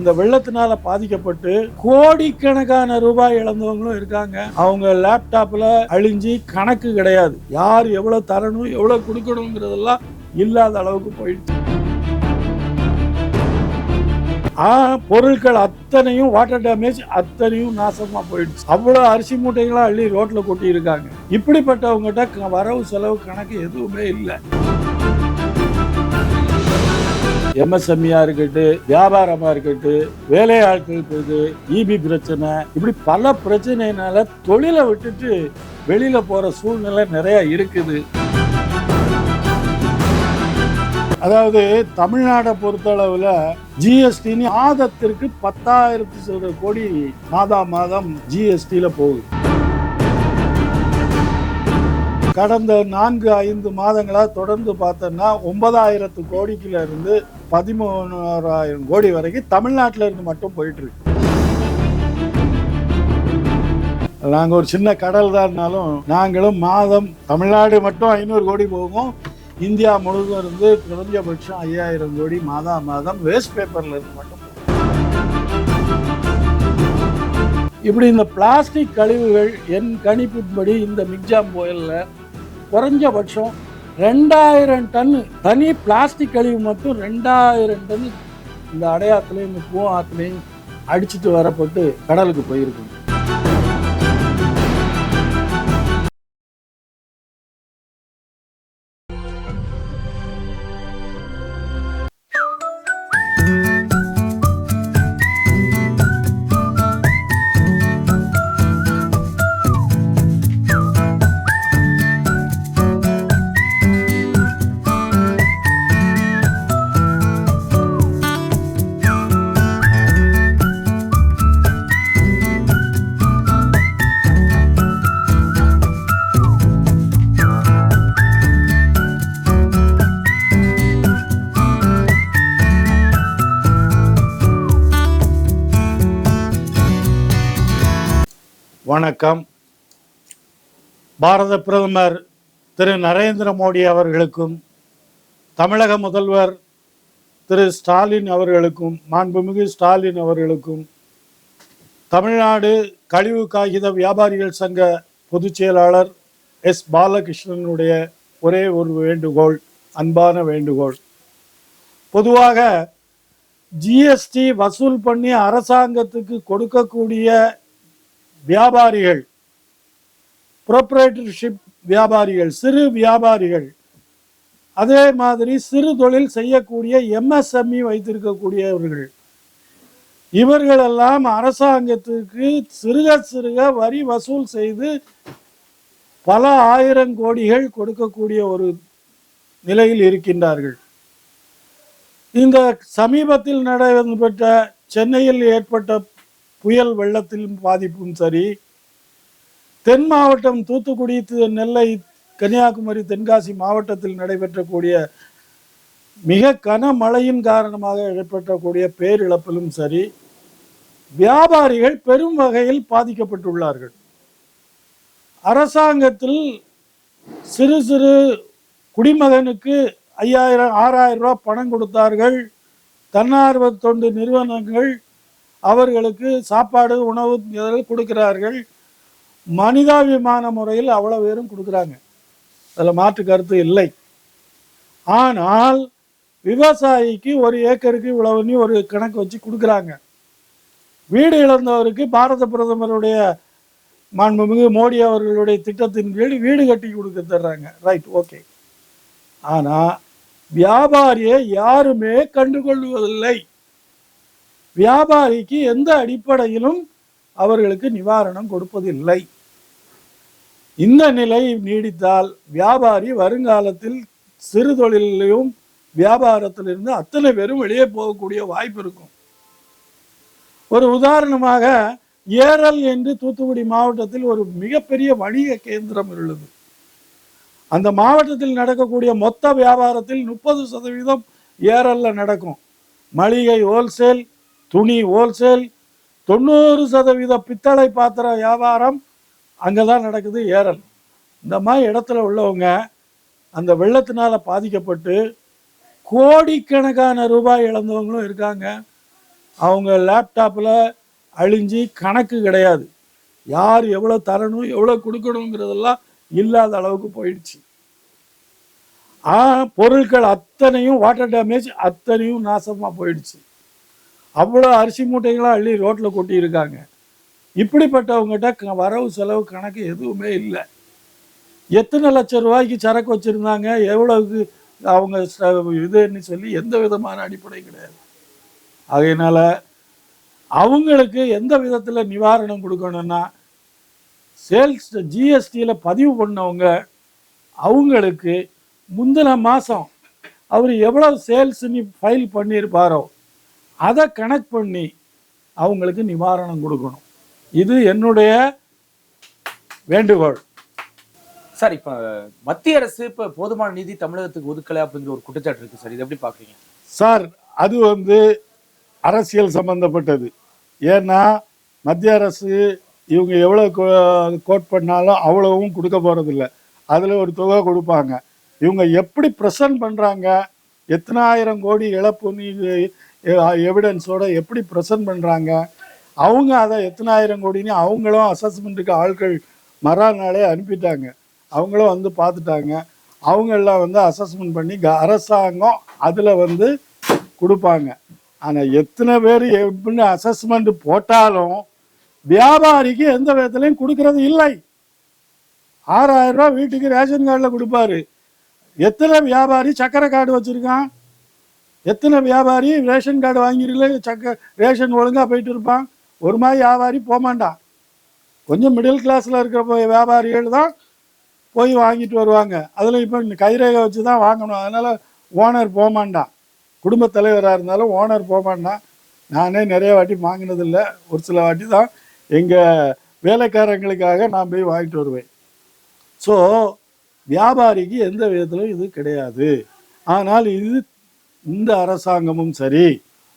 இந்த வெள்ளத்தினால பாதிக்கப்பட்டு கோடிக்கணக்கான ரூபாய் இழந்தவங்களும் இருக்காங்க. அவங்க லேப்டாப்ல அழிஞ்சு கணக்கு கிடையாது. யார் எவ்வளவு தரணும் எவ்வளவு கொடுக்கணுங்கிறதெல்லாம் இல்லாத அளவுக்கு போயிடுச்சு. ஆ பொருட்கள் அத்தனையும் வாட்டர் டேமேஜ் அத்தனையும் நாசமா போயிடுச்சு. அவ்வளவு அரிசி மூட்டைகளா அள்ளி ரோட்ல கொட்டி இருக்காங்க இப்படிப்பட்டவங்ககிட்ட வரவு செலவு கணக்கு எதுவுமே இல்லை. எம்எஸ்எம்இயா இருக்கட்டும் வியாபாரமா இருக்கட்டும் வேலை ஆட்களுக்கு இபி பிரச்சனை இப்படி பல பிரச்சனைனால தொழிலை விட்டுட்டு வெளியில போற சூழ்நிலை நிறைய இருக்குது. அதாவது தமிழ்நாடை பொறுத்தளவில் ஜிஎஸ்டின்னு மாதத்திற்கு பத்தாயிரத்து சில கோடி மாதா மாதம் ஜிஎஸ்டியில் போகுது. கடந்த நான்கு ஐந்து மாதங்களாக தொடர்ந்து பார்த்தோன்னா ஒன்பதாயிரத்து கோடிக்குல இருந்து பதிமூணாயிரம் கோடி வரைக்கும் தமிழ்நாட்டில் இருந்து மட்டும் போயிட்டு இருக்கு. ஒரு சின்ன கடல் தான்னாலும் நாங்களும் மாதம் தமிழ்நாடு மட்டும் ஐநூறு கோடி போகும். இந்தியா முழுவதும் இருந்து குறைஞ்சபட்சம் ஐயாயிரம் கோடி மாதா மாதம் வேஸ்ட் பேப்பர்ல இருந்து மட்டும் இப்படி இந்த பிளாஸ்டிக் கழிவுகள் என் கணிப்பின்படி இந்த மிக்ஜாம் புயலில் குறைஞ்சபட்சம் ரெண்டாயிரம் டன் தனி பிளாஸ்டிக் கழிவு மட்டும் ரெண்டாயிரம் டன் இந்த அடையாத்துலேயும் இந்த பூ ஆத்துலையும் அடிச்சிட்டு வரப்பட்டு கடலுக்கு போயிருக்கு வணக்கம். பாரத பிரதமர் திரு நரேந்திர மோடி அவர்களுக்கும் தமிழக முதல்வர் திரு ஸ்டாலின் அவர்களுக்கும் மாண்புமிகு ஸ்டாலின் அவர்களுக்கும் தமிழ்நாடு கழிவு காகித வியாபாரிகள் சங்க பொதுச் செயலாளர் எஸ். பாலகிருஷ்ணனுடைய ஒரே ஒரு வேண்டுகோள் அன்பான வேண்டுகோள். பொதுவாக ஜிஎஸ்டி வசூல் பண்ணி அரசாங்கத்துக்கு கொடுக்கக்கூடிய வியாபாரிகள் ப்ரொப்ரேட்டர்ஷிப் வியாபாரிகள் சிறு வியாபாரிகள் அதே மாதிரி சிறு தொழில் செய்யக்கூடிய எம்எஸ்எம்இ வைத்திருக்கக்கூடியவர்கள். இவர்களெல்லாம் அரசாங்கத்துக்கு சிறுக சிறுக வரி வசூல் செய்து பல ஆயிரம் கோடிகள் கொடுக்கக்கூடிய ஒரு நிலையில் இருக்கின்றார்கள். இந்த சமீபத்தில் நடைபெற்ற சென்னையில் ஏற்பட்ட புயல் வெள்ளத்திலும் பாதிப்பும் சரி. தென் மாவட்டம் தூத்துக்குடி நெல்லை கன்னியாகுமரி தென்காசி மாவட்டத்தில் நடைபெற்றக்கூடிய மிக கனமழையின் காரணமாக ஏற்பட்டக்கூடிய பேரிழப்பிலும் சரி வியாபாரிகள் பெரும் வகையில் பாதிக்கப்பட்டுள்ளார்கள். அரசாங்கத்தில் சிறு சிறு குடிமகனுக்கு ஐயாயிரம் ஆறாயிரம் ரூபா பணம் கொடுத்தார்கள். தன்னார்வ தொண்டு நிறுவனங்கள் அவர்களுக்கு சாப்பாடு உணவு கொடுக்கிறார்கள். மனிதாபிமான முறையில் அவ்வளோ பேரும் கொடுக்குறாங்க. அதில் மாற்று கருத்து இல்லை. ஆனால் விவசாயிக்கு ஒரு ஏக்கருக்கு இவ்வளவுன்னு ஒரு கணக்கு வச்சு கொடுக்குறாங்க. வீடு இழந்தவருக்கு பாரத பிரதமருடைய மாண்புமிகு மோடி அவர்களுடைய திட்டத்தின் கீழ் வீடு கட்டி கொடுக்க தர்றாங்க. ரைட் ஓகே ஆனால் வியாபாரியை யாருமே கண்டுகொள்வதில்லை. வியாபாரிக்கு எந்த அடிப்படையிலும் அவர்களுக்கு நிவாரணம் கொடுப்பதில்லை. இந்த நிலை நீடித்தால் வியாபாரி வருங்காலத்தில் சிறு தொழிலையும் வியாபாரத்திலிருந்து அத்தனை பேரும் வெளியே போகக்கூடிய வாய்ப்பு இருக்கும். ஒரு உதாரணமாக ஏரல் என்று தூத்துக்குடி மாவட்டத்தில் ஒரு மிகப்பெரிய வணிக கேந்திரம் உள்ளது. அந்த மாவட்டத்தில் நடக்கக்கூடிய மொத்த வியாபாரத்தில் முப்பது சதவீதம் ஏரல்ல நடக்கும். மளிகை ஹோல்சேல் துணி ஹோல்சேல் தொண்ணூறு சதவீத பித்தளை பாத்திர வியாபாரம் அங்கே தான் நடக்குது ஏரல். இந்த மாதிரி இடத்துல உள்ளவங்க அந்த வெள்ளத்தினால் பாதிக்கப்பட்டு கோடிக்கணக்கான ரூபாய் இழந்தவங்களும் இருக்காங்க. அவங்க லேப்டாப்பில் அழிஞ்சு கணக்கு கிடையாது. யார் எவ்வளோ தரணும் எவ்வளோ கொடுக்கணுங்கிறதெல்லாம் இல்லாத அளவுக்கு போயிடுச்சு. ஆ பொருட்கள் அத்தனையும் வாட்டர் டேமேஜ் அத்தனையும் நாசமாக போயிடுச்சு. அவ்வளோ அரிசி மூட்டைகளாக அள்ளி ரோட்டில் கொட்டியிருக்காங்க. இப்படிப்பட்டவங்ககிட்ட வரவு செலவு கணக்கு எதுவுமே இல்லை. எத்தனை லட்சம் ரூபாய்க்கு சரக்கு வச்சுருந்தாங்க எவ்வளவுக்கு அவங்க இதுன்னு சொல்லி எந்த விதமான அடிப்படை கிடையாது. அதனால் அவங்களுக்கு எந்த விதத்தில் நிவாரணம் கொடுக்கணும்னா சேல்ஸ் ஜிஎஸ்டியில் பதிவு பண்ணவங்க அவங்களுக்கு முந்தின மாதம் அவர் எவ்வளோ சேல்ஸ்ன்னு ஃபைல் பண்ணியிருப்பாரோ அதை கணக்கு பண்ணி அவங்களுக்கு நிவாரணம் கொடுக்கணும். இது என்னுடைய வேண்டுகோள். சார் இப்ப மத்திய அரசு இப்ப போதுமான நிதி தமிழகத்துக்கு ஒதுக்கல அப்படிங்கிற ஒரு குற்றச்சாட்டு இருக்கு சார். இது எப்படி பாக்குறீங்க? சார் அது வந்து அரசியல் சம்பந்தப்பட்டது. ஏன்னா மத்திய அரசு இவங்க எவ்வளோ கோட் பண்ணாலும் அவ்வளவும் கொடுக்க போகிறதில்ல அதில் ஒரு தொகை கொடுப்பாங்க. இவங்க எப்படி ப்ரெசன்ட் பண்ணுறாங்க எத்தனாயிரம் கோடி இழப்புன்னு எவிடன்ஸோட எப்படி ப்ரெசன்ட் பண்ணுறாங்க அவங்க அதை எத்தனாயிரம் கோடின்னு அவங்களும் அசஸ்மெண்ட்டுக்கு ஆட்கள் மறாநாளே அனுப்பிட்டாங்க. அவங்களும் வந்து பார்த்துட்டாங்க. அவங்கெல்லாம் வந்து அசஸ்மெண்ட் பண்ணி க- அரசாங்கம் அதில் வந்து கொடுப்பாங்க. ஆனால் எத்தனை பேர் எப்படின்னு அசஸ்மெண்ட் போட்டாலும் வியாபாரிக்கு எந்த விதத்துலையும் கொடுக்கறது இல்லை. ஆறாயிரம் ரூபாய் வீட்டுக்கு ரேஷன் கார்டில் கொடுப்பாரு. எத்தனை வியாபாரி சக்கரை கார்டு வச்சுருக்கான்? எத்தனை வியாபாரி ரேஷன் கார்டு வாங்கிருக்கல சக்க ரேஷன் ஒழுங்காக போயிட்டு இருப்பான். ஒரு மாதிரி வியாபாரி போகமாட்டான் கொஞ்சம் மிடில் கிளாஸில் இருக்கிற போய் வியாபாரிகள் தான் போய் வாங்கிட்டு வருவாங்க. அதில் இப்போ கைரேகை வச்சு தான் வாங்கணும். அதனால் ஓனர் போகமாட்டான் குடும்பத் தலைவராக இருந்தாலும் ஓனர் போகமாட்டான் நானே நிறைய வாட்டி வாங்கினதில்லை. ஒரு சில வாட்டி தான் எங்கள் வேலைக்காரங்களுக்காக நான் போய் வாங்கிட்டு வருவேன். ஸோ வியாபாரிக்கு எந்த விதத்திலும் இது கிடையாது. ஆனால் இது இந்த அரசாங்கமும் சரி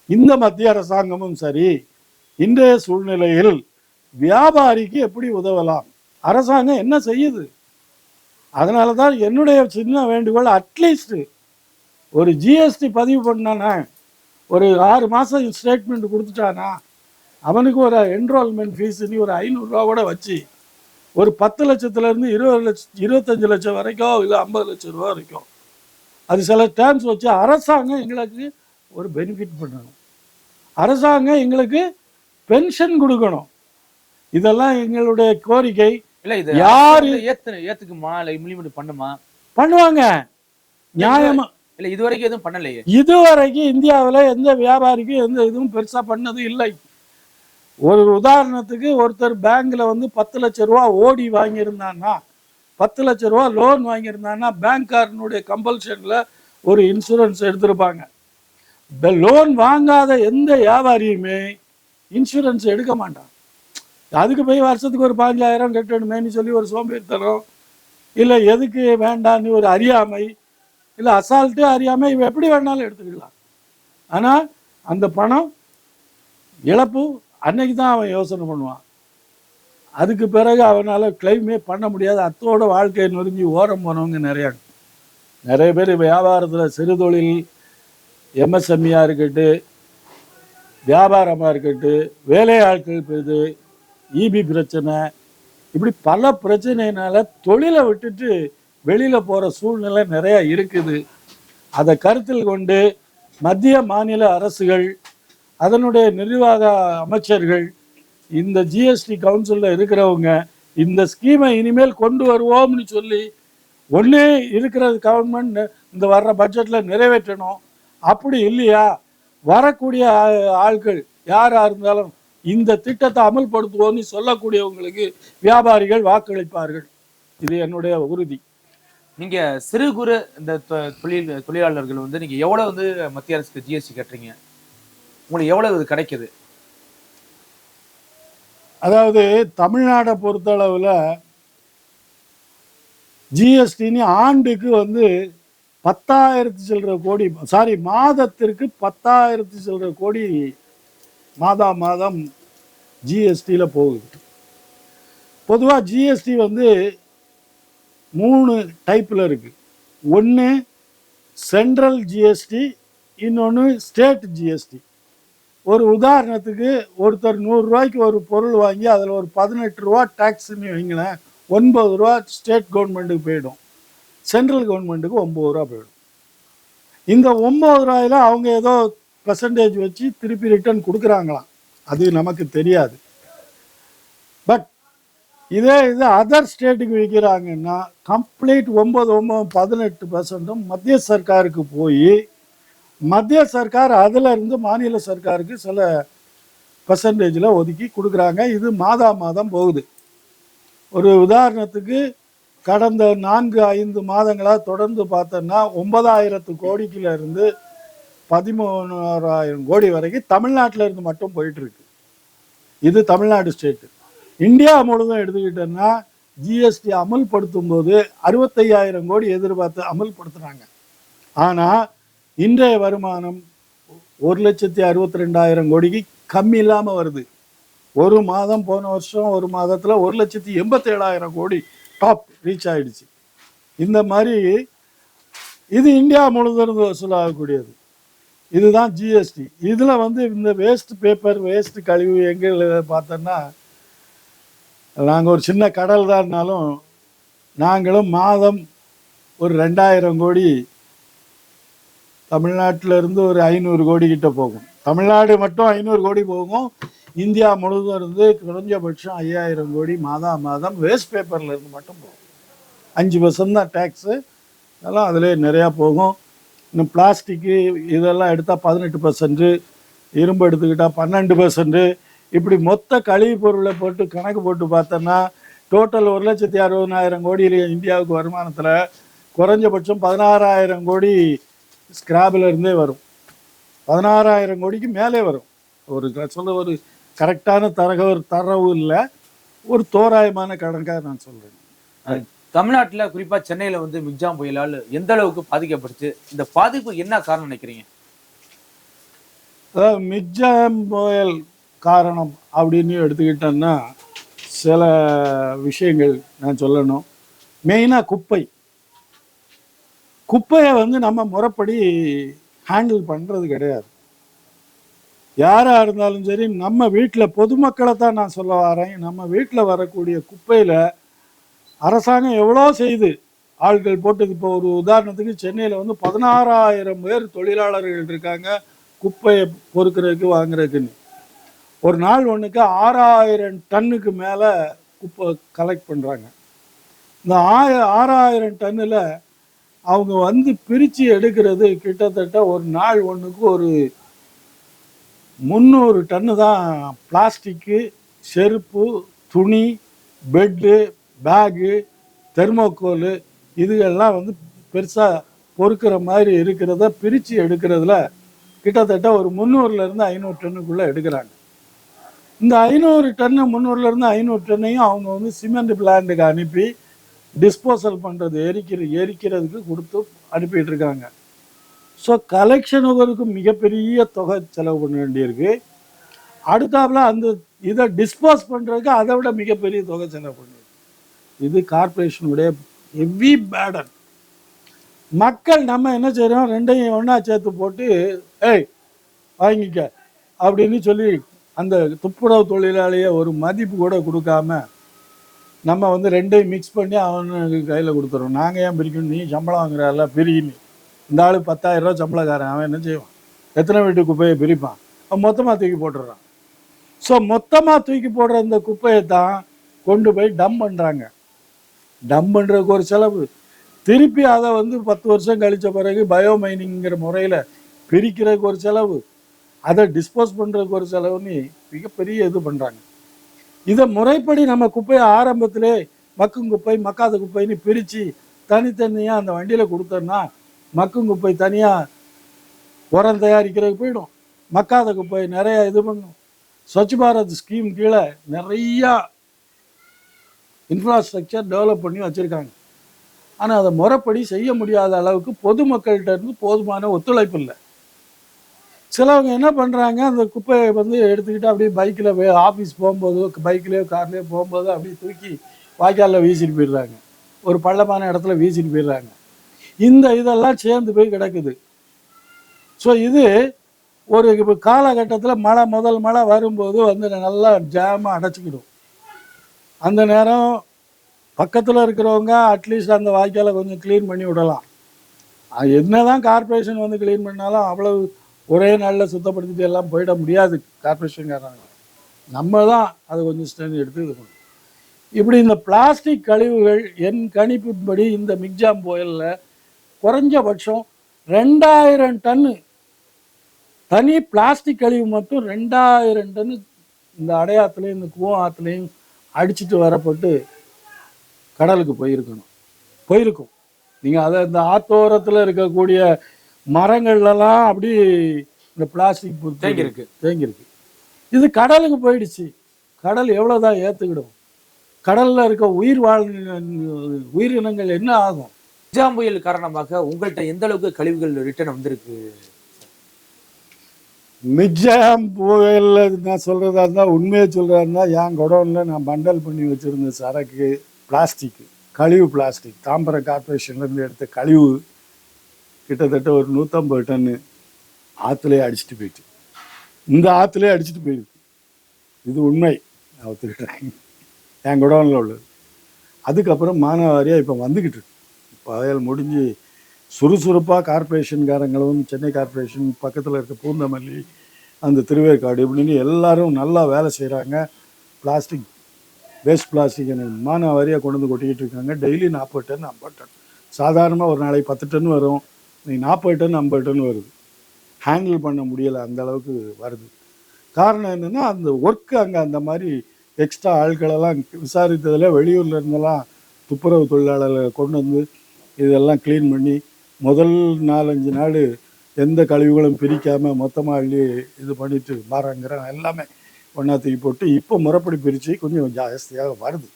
இந்த மத்திய அரசாங்கமும் சரி இன்றைய சூழ்நிலையில் வியாபாரிக்கு எப்படி உதவலாம்? அரசாங்கம் என்ன செய்யுது? அதனால தான் என்னுடைய சின்ன வேண்டுகோள் அட்லீஸ்ட்டு ஒரு ஜிஎஸ்டி பதிவு பண்ணானா ஒரு ஆறு மாதம் ஸ்டேட்மெண்ட் கொடுத்துட்டானா அவனுக்கு ஒரு என்ரோல்மெண்ட் ஃபீஸுன்னு ஒரு ஐநூறுரூவா கூட வச்சு ஒரு பத்து லட்சத்துலேருந்து இருபது லட்சம் இருபத்தஞ்சு லட்சம் வரைக்கும் இல்லை ஐம்பது லட்சம் ரூபா வரைக்கும் அது சில டேர்ம்ஸ் வச்சு அரசாங்கம் எங்களுக்கு ஒரு பெனிஃபிட் பண்ணணும் அரசாங்கம் எங்களுக்கு பென்ஷன் கொடுக்கணும். இதெல்லாம் எங்களுடைய கோரிக்கை. இல்ல இது யாரு- ஏத்து ஏத்துக்குமா? இல்ல இம்ப்ளிமெண்ட் பண்ணுமா? பண்ணுவாங்க. நியாயமா இல்ல இது வரைக்கும் எதுவும் பண்ணலையே? இதுவரைக்கும் இந்தியாவில் எந்த வியாபாரிக்கும் எந்த இதுவும் பெருசாக பண்ணது இல்லை. ஒரு உதாரணத்துக்கு ஒருத்தர் பேங்க்ல வந்து பத்து லட்ச ரூபா ஓடி வாங்கியிருந்தான்னா பத்து லட்ச ரூபா லோன் வாங்கியிருந்தான்னா பேங்க்காரனுடைய கம்பல்ஷனில் ஒரு இன்சூரன்ஸ் எடுத்திருப்பாங்க. இந்த லோன் வாங்காத எந்த வியாபாரியுமே இன்சூரன்ஸ் எடுக்க மாட்டான். அதுக்கு போய் வருஷத்துக்கு ஒரு பதினஞ்சாயிரம் கட்டணுமேனு சொல்லி ஒரு சோம்பேறித்தனம் இல்லை எதுக்கு வேண்டான்னு ஒரு அறியாமை இல்லை அசால்ட்டு அறியாமல் இவன் எப்படி வேணாலும் எடுத்துக்கலாம். ஆனால் அந்த பணம் இழப்பு அன்னைக்கு தான் அவன் யோசனை பண்ணுவான். அதுக்கு பிறகு அவனால் கிளைமே பண்ண முடியாது. அத்தோட வாழ்க்கையை நொறுங்கி ஓரம் போனவங்க நிறையா நிறைய பேர் வியாபாரத்தில் சிறு தொழில் எம்எஸ்எம்இயாக இருக்கட்டும் வியாபாரமாக இருக்கட்டும் வேலையாட்கள் இது இபி பிரச்சனை. இப்படி பல பிரச்சனையினால தொழிலை விட்டுட்டு வெளியில் போகிற சூழ்நிலை நிறையா இருக்குது. அதை கருத்தில் கொண்டு மத்திய மாநில அரசுகள் அதனுடைய நிர்வாக அமைச்சர்கள் இந்த ஜிஎஸ்டி கவுன்சிலில் இருக்கிறவங்க இந்த ஸ்கீமை இனிமேல் கொண்டு வருவோம்னு சொல்லி ஒன்றே இருக்கிறது கவர்மெண்ட் இந்த வர்ற பட்ஜெட்டில் நிறைவேற்றணும். அப்படி இல்லையா? வரக்கூடிய ஆட்கள் யாராக இருந்தாலும் இந்த திட்டத்தை அமல்படுத்துவோம்னு சொல்லக்கூடியவங்களுக்கு வியாபாரிகள் வாக்களிப்பார்கள். இது என்னுடைய உறுதி. நீங்க சிறு குறு இந்த தொ- தொழில் தொழிலாளர்கள் வந்து நீங்க எவ்வளவு வந்து மத்திய அரசுக்கு ஜிஎஸ்டி கட்டுறீங்க? உங்களுக்கு எவ்வளவு இது கிடைக்குது? அதாவது தமிழ்நாடை பொறுத்தளவில் ஜிஎஸ்டின்னு ஆண்டுக்கு வந்து பத்தாயிரத்து சில்லற கோடி சாரி மாதத்திற்கு பத்தாயிரத்து சில்லற கோடி மாதா மாதம் ஜிஎஸ்டியில் போகுது. பொதுவாக ஜிஎஸ்டி வந்து மூணு டைப்பில் இருக்குது ஒன்று சென்ட்ரல் ஜிஎஸ்டி இன்னொன்று ஸ்டேட் ஜிஎஸ்டி. ஒரு உதாரணத்துக்கு ஒருத்தர் நூறுரூவாய்க்கு ஒரு பொருள் வாங்கி அதில் ஒரு பதினெட்டு ரூபா டேக்ஸ்ன்னு வைங்களேன் ஒன்பது ரூபா ஸ்டேட் கவர்மெண்ட்டுக்கு போயிடும். சென்ட்ரல் கவர்மெண்ட்டுக்கு ஒம்பது ரூபா போயிடும். இந்த ஒம்பது ரூபாயில் அவங்க ஏதோ பர்சன்டேஜ் வச்சு திருப்பி ரிட்டர்ன் கொடுக்குறாங்களாம். அது நமக்கு தெரியாது. பட் இதே இது அதர் ஸ்டேட்டுக்கு விற்கிறாங்கன்னா கம்ப்ளீட் ஒம்பது ஒம்பது பதினெட்டு பர்சன்ட்டும் மத்திய சர்க்காருக்கு போய் மத்திய சர்க்கார் அதில் இருந்து மாநில சர்க்காருக்கு சில பர்சன்டேஜில் ஒதுக்கி கொடுக்குறாங்க. இது மாதா மாதம் போகுது. ஒரு உதாரணத்துக்கு கடந்த நான்கு ஐந்து மாதங்களாக தொடர்ந்து பார்த்தோன்னா ஒன்பதாயிரத்து கோடிக்குல இருந்து பதிமூணாயிரம் கோடி வரைக்கும் தமிழ்நாட்டில் இருந்து மட்டும் போயிட்டுருக்கு. இது தமிழ்நாடு ஸ்டேட்டு. இந்தியா முழுதும் எடுத்துக்கிட்டோன்னா ஜிஎஸ்டி அமல்படுத்தும் போது அறுபத்தையாயிரம் கோடி எதிர்பார்த்து அமல்படுத்துகிறாங்க ஆனால் இன்றைய வருமானம் ஒரு லட்சத்தி அறுபத்தி ரெண்டாயிரம் கோடிக்கு கம்மி இல்லாமல் வருது. ஒரு மாதம் போன வருஷம் ஒரு மாதத்தில் ஒரு லட்சத்தி எண்பத்தேழாயிரம் கோடி டாப் ரீச் ஆயிடுச்சு. இந்த மாதிரி இது இந்தியா முழுவதும் வசூலாகக்கூடியது இதுதான் ஜிஎஸ்டி இதில் வந்து இந்த வேஸ்ட் பேப்பர் வேஸ்ட் கழிவு எங்கே பார்த்தோன்னா நாங்கள் ஒரு சின்ன கடல் தான்னாலும் நாங்களும் மாதம் ஒரு ரெண்டாயிரம் கோடி தமிழ்நாட்டில் இருந்து ஒரு ஐநூறு கோடி கிட்ட போகும். தமிழ்நாடு மட்டும் ஐநூறு கோடி போகும். இந்தியா முழுவதும் இருந்து குறைஞ்சபட்சம் ஐயாயிரம் கோடி மாதா மாதம் வேஸ்ட் பேப்பரில் இருந்து மட்டும் போகும். அஞ்சு பர்சன்ட் தான் டேக்ஸு அதெல்லாம் அதிலே நிறையா போகும். இன்னும் பிளாஸ்டிக்கு இதெல்லாம் எடுத்தால் பதினெட்டு பர்சன்ட்டு இரும்பு எடுத்துக்கிட்டால் பன்னெண்டு பர்சன்ட்டு இப்படி மொத்த கழிவு பொருளை போட்டு கணக்கு போட்டு பார்த்தோன்னா டோட்டல் ஒரு லட்சத்தி அறுபதாயிரம் கோடி இந்தியாவுக்கு வருமானத்தில் குறைஞ்சபட்சம் பதினாறாயிரம் கோடி ஸ்கிராபில் இருந்தே வரும். பதினாறாயிரம் கோடிக்கு மேலே வரும். ஒரு சொல்ல ஒரு கரெக்டான தரகர் தரவு இல்லை. ஒரு தோராயமான கணக்காக நான் சொல்கிறேன் தமிழ்நாட்டுல குறிப்பா சென்னையில வந்து மிக்ஜாம் புயலால் எந்த அளவுக்கு பாதிக்கப்பட்டுச்சு? இந்த பாதிப்பு என்ன காரணம் நினைக்கிறீங்க? அதாவது மிக்ஜாம் புயல் காரணம் அப்படின்னு எடுத்துக்கிட்டோன்னா சில விஷயங்கள் நான் சொல்லணும். மெயினாக குப்பை. குப்பையை வந்து நம்ம முறைப்படி ஹேண்டில் பண்ணுறது கிடையாது. யாராக இருந்தாலும் சரி நம்ம வீட்டில் பொதுமக்களை தான் நான் சொல்ல வரேன். நம்ம வீட்டில் வரக்கூடிய குப்பையில் அரசாங்கம் எவ்வளோ செய்து ஆட்கள் போட்டது. இப்போ ஒரு உதாரணத்துக்கு சென்னையில் வந்து பதினாறாயிரம் பேர் தொழிலாளர்கள் இருக்காங்க குப்பையை பொறுக்கிறதுக்கு வாங்குறதுக்குன்னு. ஒரு நாள் ஒன்றுக்கு ஆறாயிரம் டன்னுக்கு மேலே குப்பை கலெக்ட் பண்ணுறாங்க இந்த ஆய ஆறாயிரம் டன்னில் அவங்க வந்து பிரித்து எடுக்கிறது கிட்டத்தட்ட ஒரு நாள் ஒன்றுக்கு ஒரு முந்நூறு டன்னு தான் பிளாஸ்டிக்கு செருப்பு துணி பெட்டு பேகு தெர்மோக்கோலு இதுகெல்லாம் வந்து பெருசாக பொறுக்கிற மாதிரி இருக்கிறத பிரித்து எடுக்கிறதுல கிட்டத்தட்ட ஒரு முந்நூறுலேருந்து ஐநூறு டன்னுக்குள்ளே எடுக்கிறாங்க. இந்த ஐநூறு டன்னு முந்நூறுலேருந்து ஐநூறு டன்னையும் அவங்க வந்து சிமெண்ட் பிளான்ட்டுக்கு அனுப்பி டிஸ்போசல் பண்ணுறது எரிக்கிற எரிக்கிறதுக்கு கொடுத்து அனுப்பிட்டு இருக்காங்க. ஸோ கலெக்ஷனுக்கு மிகப்பெரிய தொகை செலவு பண்ண வேண்டியிருக்கு. அடுத்தாப்புல அந்த இதை டிஸ்போஸ் பண்ணுறதுக்கு அதை விட மிகப்பெரிய தொகை செலவு பண்ணியிருக்கு இது கார்ப்பரேஷனுடைய ஹெவி பேடன் மக்கள் நம்ம என்ன செய்கிறோம் ரெண்டையும் ஒன்றா சேர்த்து போட்டு ஏய் வாங்கிக்க அப்படின்னு சொல்லி அந்த துப்புரவு தொழிலாளியை ஒரு மதிப்பு கூட கொடுக்காம நம்ம வந்து ரெண்டையும் மிக்ஸ் பண்ணி அவனுக்கு கையில் கொடுத்துருவோம் நாங்கள் ஏன் பிரிக்கணும்? நீ சம்பளம் வாங்குறால பிரின்னு இந்த ஆள் பத்தாயிரரூவா ரூபா சம்பளக்காரன் அவன் என்ன செய்வான்? எத்தனை வீட்டு குப்பையை பிரிப்பான்? அவன் மொத்தமாக தூக்கி போட்டுடுறான். ஸோ மொத்தமாக தூக்கி போடுற அந்த குப்பையை தான் கொண்டு போய் டம் பண்ணுறாங்க டம் பண்ணுறதுக்கு ஒரு செலவு. திருப்பி அதை வந்து பத்து வருஷம் கழிச்ச பிறகு பயோ மைனிங்கிற முறையில் பிரிக்கிறதுக்கு ஒரு செலவு. அதை டிஸ்போஸ் பண்ணுறதுக்கு ஒரு செலவுன்னு மிகப்பெரிய இது பண்ணுறாங்க இதை முறைப்படி நம்ம குப்பையை ஆரம்பத்திலே மக்கும் குப்பை மக்காத குப்பைன்னு பிரித்து தனித்தனியாக அந்த வண்டியில் கொடுத்தோம்னா மக்கும் குப்பை தனியாக உரம் தயாரிக்கிறதுக்கு போயிடும். மக்காத குப்பை நிறையா இது பண்ணும். ஸ்வச் பாரத் ஸ்கீம் கீழே நிறையா இன்ஃப்ராஸ்ட்ரக்சர் டெவலப் பண்ணி வச்சுருக்காங்க. ஆனால் அதை முறைப்படி செய்ய முடியாத அளவுக்கு பொதுமக்கள்கிட்ட இருந்து போதுமான ஒத்துழைப்பு இல்லை. சிலவங்க என்ன பண்ணுறாங்க அந்த குப்பையை வந்து எடுத்துக்கிட்டு அப்படியே பைக்கில் ஆஃபீஸ் போகும்போதோ பைக்லேயோ கார்லேயோ போகும்போதோ அப்படியே தூக்கி வாய்க்காலில் வீசிட்டு போயிடுறாங்க. ஒரு பள்ளமான இடத்துல வீசிட்டு போயிடுறாங்க. இந்த இதெல்லாம் சேர்ந்து போய் கிடக்குது. ஸோ இது ஒரு இப்போ காலகட்டத்தில் மழை முதல் மழை வரும்போது வந்து நல்லா ஜாமாக அடைச்சிக்கிடும். அந்த நேரம் பக்கத்தில் இருக்கிறவங்க அட்லீஸ்ட் அந்த வாய்க்காலை கொஞ்சம் க்ளீன் பண்ணி விடலாம். அது என்னதான் கார்ப்பரேஷன் வந்து க்ளீன் பண்ணாலும் அவ்வளவு ஒரே நாளில் சுத்தப்படுத்திட்டு எல்லாம் போயிட முடியாது கார்பரேஷன்காரங்க நம்ம தான் அதை கொஞ்சம் ஸ்டென் எடுத்து இது பண்ணணும் இப்படி இந்த பிளாஸ்டிக் கழிவுகள் என் கணிப்பின்படி இந்த மிக்ஜாம் புயலில் குறைஞ்சபட்சம் ரெண்டாயிரம் டன்னு தனி பிளாஸ்டிக் கழிவு மட்டும் ரெண்டாயிரம் டன்னு இந்த அடையாத்துலேயும் இந்த கூவம் ஆற்றுலையும் அடிச்சிட்டு வரப்பட்டு கடலுக்கு போயிருக்கணும். போயிருக்கும். நீங்கள் அதை இந்த ஆத்தோரத்தில் இருக்கக்கூடிய மரங்கள்லாம் அப்படி இந்த பிளாஸ்டிக் தேங்கியிருக்கு. தேங்கியிருக்கு. இது கடலுக்கு போயிடுச்சு. கடல் எவ்வளோதான் ஏற்றுக்கிடும் கடலில் இருக்க உயிர் வாழ் உயிரினங்கள் என்ன ஆகும்? நிஜாம் புயல் காரணமாக உங்கள்கிட்ட எந்த அளவுக்கு கழிவுகள் ரிட்டர்ன் வந்திருக்கு? மிஜாம் புயலில் நான் சொல்கிறதா இருந்தால் உண்மையை சொல்கிறதா இருந்தால் என் குடோனில் நான் பண்டல் பண்ணி வச்சுருந்த சரக்கு பிளாஸ்டிக் கழிவு பிளாஸ்டிக் தாம்பரம் கார்பரேஷன்லேருந்து எடுத்த கழிவு கிட்டத்தட்ட ஒரு நூற்றம்பது டன்னு ஆற்றுலேயே அடிச்சிட்டு போயிட்டு. இந்த ஆற்றுலேயே அடிச்சிட்டு போயிருக்கு. இது உண்மை. நான் ஒத்துக்கிட்டேன். என் குடவனில் உள்ளது. அதுக்கப்புறம் மானாவாரியாக இப்போ வந்துக்கிட்டு இருக்கு. புயல் முடிஞ்சு சுறுசுறுப்பாக கார்ப்பரேஷன்காரங்களும் சென்னை கார்ப்பரேஷன் பக்கத்தில் இருக்க பூந்தமல்லி அந்த திருவேற்காடு இப்படின்னு எல்லாரும் நல்லா வேலை செய்கிறாங்க பிளாஸ்டிக் வேஸ்ட் பிளாஸ்டிக் மானாவாரியாக கொண்டு வந்து கொட்டிக்கிட்டு இருக்காங்க. டெய்லி நாற்பது டன் ஐம்பது டன். சாதாரணமாக ஒரு நாளைக்கு பத்து டன் வரும். நீ நாற்பது டன் ஐம்பது டன் வருது. ஹேண்டில் பண்ண முடியலை அந்த அளவுக்கு வருது. காரணம் என்னென்னா அந்த ஒர்க்கு அங்கே அந்த மாதிரி எக்ஸ்ட்ரா ஆட்களெல்லாம் விசாரித்ததில் வெளியூரில் இருந்தெல்லாம் துப்புரவு தொழிலாளர்களை கொண்டு வந்து இதெல்லாம் க்ளீன் பண்ணி முதல் நாலஞ்சு நாள் எந்த கழிவுகளும் பிரிக்காமல் மொத்தமாக அள்ளி இது பண்ணிட்டு மரங்கிற எல்லாமே ஒன்றா தூக்கி போட்டு இப்போ முறைப்படி பிரித்து கொஞ்சம் ஜாஸ்தியாக வருது.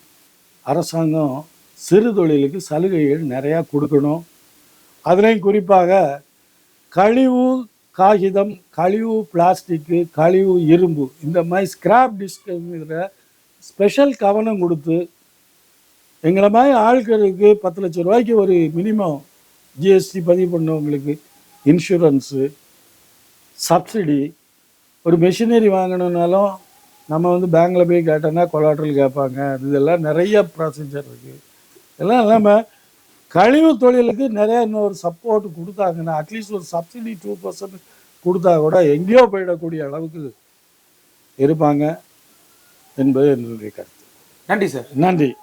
அரசாங்கம் சிறு தொழிலுக்கு சலுகைகள் நிறையா கொடுக்கணும். அதுலேயும் குறிப்பாக கழிவு காகிதம் கழிவு பிளாஸ்டிக்கு கழிவு இரும்பு இந்த மாதிரி ஸ்கிராப் டிஸ்கிற ஸ்பெஷல் கவனம் கொடுத்து எங்களை மாதிரி ஆட்களுக்கு பத்து லட்ச ரூபாய்க்கு ஒரு மினிமம் ஜிஎஸ்டி பதிவு பண்ணவங்களுக்கு இன்சூரன்ஸு சப்சிடி ஒரு மெஷினரி வாங்கணுன்னாலும் நம்ம வந்து பேங்கில் போய் கேட்டோன்னா கொலாட்ரல் கேட்பாங்க. இதெல்லாம் நிறைய ப்ரொசீஜர் இருக்குது இதெல்லாம் இல்லாமல் கழிவு தொழிலுக்கு நிறைய இன்னொரு சப்போர்ட் கொடுத்தாங்கன்னா அட்லீஸ்ட் ஒரு சப்சிடி டூ பர்சன்ட் கொடுத்தா கூட எங்கேயோ போயிடக்கூடிய அளவுக்கு இருப்பாங்க என்பது என்னுடைய கருத்து. நன்றி சார் நன்றி.